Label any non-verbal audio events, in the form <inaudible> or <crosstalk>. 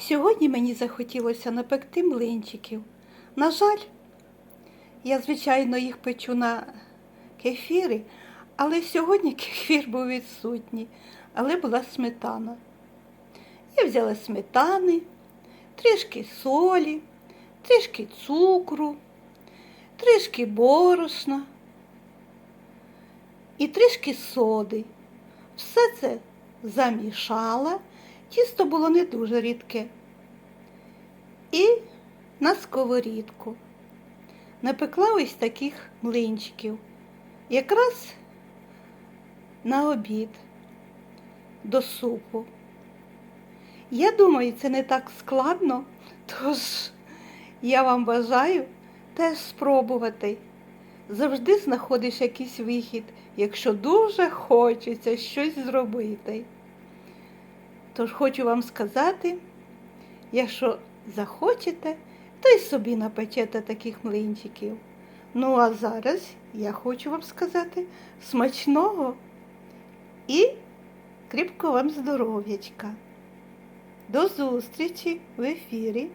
Сьогодні мені захотілося напекти млинчиків. На жаль, я, звичайно, їх печу на кефірі, але сьогодні <laughs> кефір був відсутній, але була сметана. Я взяла сметани, трішки солі, трішки цукру, трішки борошна і трішки соди. Все це замішала, тісто було не дуже рідке. І на сковорідку напекла ось таких млинчиків. Якраз на обід до супу. Я думаю, це не так складно, тож я вам бажаю теж спробувати. Завжди знаходиш якийсь вихід, якщо дуже хочеться щось зробити. Тож хочу вам сказати, якщо захочете, то й собі напечете таких млинчиків. Ну а зараз я хочу вам сказати смачного і кріпкого вам здоров'ячка. До зустрічі в ефірі.